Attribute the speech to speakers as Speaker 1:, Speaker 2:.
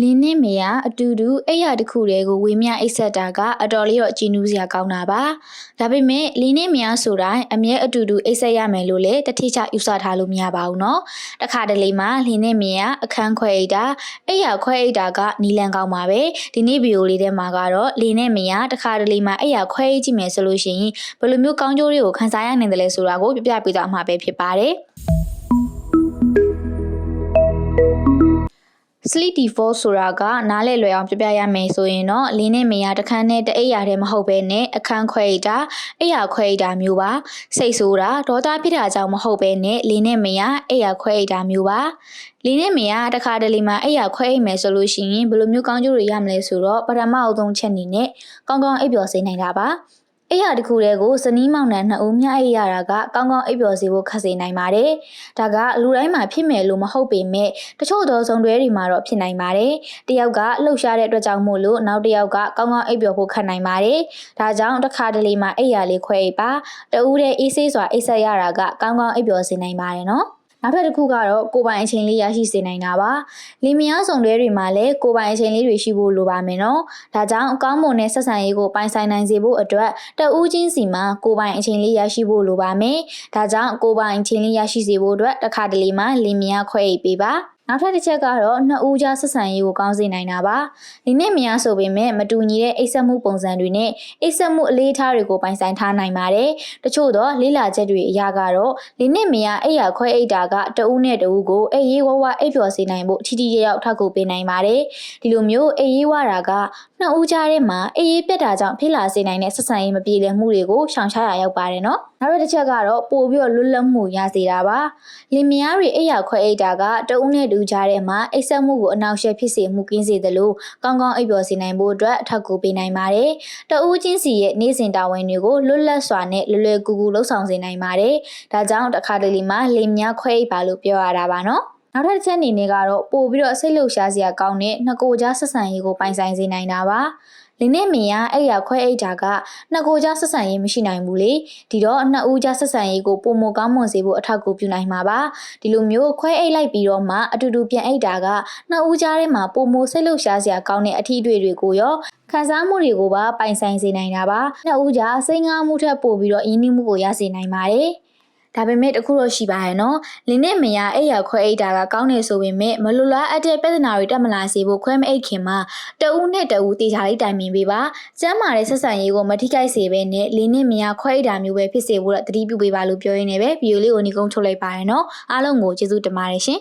Speaker 1: လင်းနဲ့မေယာအတူတူအိယာတစ်ခုတည်းကိုဝေမျှအိတ်ဆက်တာကအတော်လေးတော့ကြည်နူးစရာကောင်းတာပါဒါပေမဲ့လင်းနဲ့မေယာဆိုတိုင်းအမြဲအတူတူအိတ်ဆက်ရမယ်လို့လည်းတတိချယူဆထားလို့မရပါဘူးနော်တခါတလေမှလင်းနဲ့မေယာအခန်းခွဲအိတ်တာအိယာခွဲအိတ်တာကနီလန်ကောင်းပါပဲဒီနေ့ဗီဒီယိုလေးထဲမှာကတော့လင်းနဲ့မေယာတခါတလေမှအိယာခွဲအိတ်ကြည့်မယ်ဆိုလို့ရှိရင်ဘယ်လိုမျိုးကောင်းကျိုးတွေကိုခံစားရနိုင်တယ်လဲဆိုတာကိုပြပြပေးသွားမှာပဲဖြစ်ပါတယ် Sleep default ဆိုတာကနားလည်လွယ်အောင်ပြပြရမယ်ဆိုရင်တော့လင်းနဲ့မေယာတစ်ခန်းနဲ့တအိပ်ရာတည်းမဟုတ်ဘဲနဲ့အခန်းခွဲအိတ်တာအိပ်ရာခွဲအိတ်တာမျိုးပါစိတ်ဆိုးတာဒေါသဖြစ်တာကြောင့်မဟုတ်ဘဲနဲ့လင်းနဲ့မေယာအိပ်ရာခွဲအိတ်တာမျိုးပါလင်းနဲ့မေယာတစ်ခါတလေမှာအိပ်ရာခွဲအိတ်မယ်ဆိုလို့ရှိရင်ဘယ်လိုမျိုးကောင်းကျိုးတွေရမလဲဆိုတော့ပထမအဆုံးချက်အနေနဲ့ကောင်းကောင်းအိပ်ပျော်စေနိုင်တာပါ အိပ်ရာတစ်ခုတည်းကိုစနီးမောင်နှံနှစ်ဦးမျှအိပ်ရတာကကောင်းကောင်းအိပ်ပျော်စေဖို့ခက်စေနိုင်ပါတယ်။ဒါကလူတိုင်းမှာဖြစ်မယ်လို့မဟုတ်ပေမဲ့တချို့သောဇုံတွဲတွေမှာတော့ဖြစ်နိုင်ပါတယ်။တယောက်ကလှုပ်ရှားတဲ့အတွက်ကြောင့်မို့လို့နောက်တစ်ယောက်ကကောင်းကောင်းအိပ်ပျော်ဖို့ခက်နိုင်ပါတယ်။ဒါကြောင့်တစ်ခါတလေမှာအိပ်ရာလေးခွဲအိပ်ပါ။တဦးတည်းအေးဆေးစွာအိပ်ဆက်ရတာကကောင်းကောင်းအိပ်ပျော်စေနိုင်ပါတယ်နော်။ နောက်ထပ်တစ်ခုကတော့ကိုယ်ပိုင်အချိန်လေးရရှိစေနိုင်တာပါ။လီမယားဆောင်တွေတွေမှာလည်းကိုယ်ပိုင်အချိန်လေးတွေရှိဖို့လိုပါမယ်နော်။ဒါကြောင့်အကောင်းမွန်တဲ့ဆက်ဆံရေးကိုပိုင်ဆိုင်နိုင်စေဖို့အတွက်တဦးချင်းစီမှာကိုယ်ပိုင်အချိန်လေးရရှိဖို့လိုပါမယ်။ဒါကြောင့်ကိုယ်ပိုင်အချိန်လေးရရှိစေဖို့အတွက်တစ်ခါတလေမှလီမယားခွဲအိပ်ပေးပါ။ နောက်ထပ်တစ်ချက်ကတော့နှစ်ဦးကြားဆက်ဆံရေးကိုကောင်းစေနိုင်တာပါ။ဒီနေ့မယားဆိုပေမဲ့မတူညီတဲ့အိပ်စက်မှုပုံစံတွေနဲ့အိပ်စက်မှုအလေးထားတွေကိုပိုင်ဆိုင်ထားနိုင်ပါတယ်။တချို့တော့လေးလာချက်တွေအရာကတော့ဒီနေ့မယားအိပ်ရာခွဲအိပ်တာကတဦးနဲ့တဦးကိုအိပ်ရေးဝဝအိပ်ပျော်စေနိုင်ဖို့ထိထိရရောက်ထောက်ကူပေးနိုင်ပါတယ်။ဒီလိုမျိုးအိပ်ရေးဝတာကနှစ်ဦးကြားထဲမှာအေးရေးပြက်တာကြောင့်ဖြစ်လာစေနိုင်တဲ့ဆက်ဆံရေးမပြေလည်မှုတွေကိုရှောင်ရှားရရောက်ပါတယ်နော်။နောက်တစ်ချက်ကတော့ပို့ပြီးတော့လွတ်လပ်မှုရစေတာပါ။လင်မယားတွေအိပ်ရာခွဲအိပ်တာကတဦးနဲ့တူကြားထဲမှာအိပ်ဆက်မှုကိုအနောက်ရှက်ဖြစ်စေမှုကင်းစေသလိုကောင်းကောင်းအိပ်ပျော်စေနိုင်ဖို့အတွက်အထောက်အကူပေးနိုင်ပါတယ်။တဦးချင်းစီရဲ့နေ့စဉ်တာဝန်တွေကိုလွတ်လပ်စွာနဲ့လွယ်လွယ်ကူကူလှုပ်ဆောင်စေနိုင်ပါတယ်။ဒါကြောင့်တစ်ခါတလေမှာလင်မယားခွဲအိပ်ပါလို့ပြောရတာပါနော်။နောက်ထပ်တစ်ချက်အနေနဲ့ကတော့ပို့ပြီးတော့စိတ်လှုပ်ရှားစရာကောင်းတဲ့နှစ်ကိုကြားဆက်ဆံရေးကိုပိုင်ဆိုင်စေနိုင်တာပါ လင်းနဲ့မင်ရအဲ့ရခွဲအိတ်တာကနှစ်ကိုကြားဆက်ဆံရေးမရှိနိုင်ဘူးလေဒီတော့နှစ်ဦးကြားဆက်ဆံရေးကိုပုံမကောင်းမွန်စေဖို့အထောက်အကူပြုနိုင်မှာပါဒီလိုမျိုးခွဲအိတ်လိုက်ပြီးတော့မှအတူတူပြန်အိတ်တာကနှစ်ဦးကြားထဲမှာပုံမစိတ်လှုပ်ရှားစရာကောင်းတဲ့အထီးတွေတွေကိုရောခံစားမှုတွေကိုပါပိုင်ဆိုင်စေနိုင်တာပါနှစ်ဦးကြားစိတ်ငါးမှုထက်ပိုပြီးတော့ရင်းနှီးမှုကိုရစေနိုင်ပါတယ် ဒါပေမဲ့တခုတော့ရှိပါရဲ့နော်လင်းနဲ့မယားအဲ့ရခွဲအိတ်တာကကောင်းနေဆိုပေမဲ့မလူလားအပ်တဲ့ပြဿနာတွေတက်မလာစေဖို့ခွဲမအိတ်ခင်မှာတဦးနဲ့တဦးတေချာလေးတိုင်ပင်ပေးပါကျမ်းမာတဲ့ဆက်ဆံရေးကိုမထိခိုက်စေဘဲနဲ့လင်းနဲ့မယားခွဲအိတ်တာမျိုးပဲဖြစ်စေဖို့တတိပြုပေးပါလို့ပြောရင်းနဲ့ပဲဗီဒီယိုလေးကိုညီကုန်းထုတ်လိုက်ပါရနော်အားလုံးကိုကျေးဇူးတင်ပါတယ်ရှင်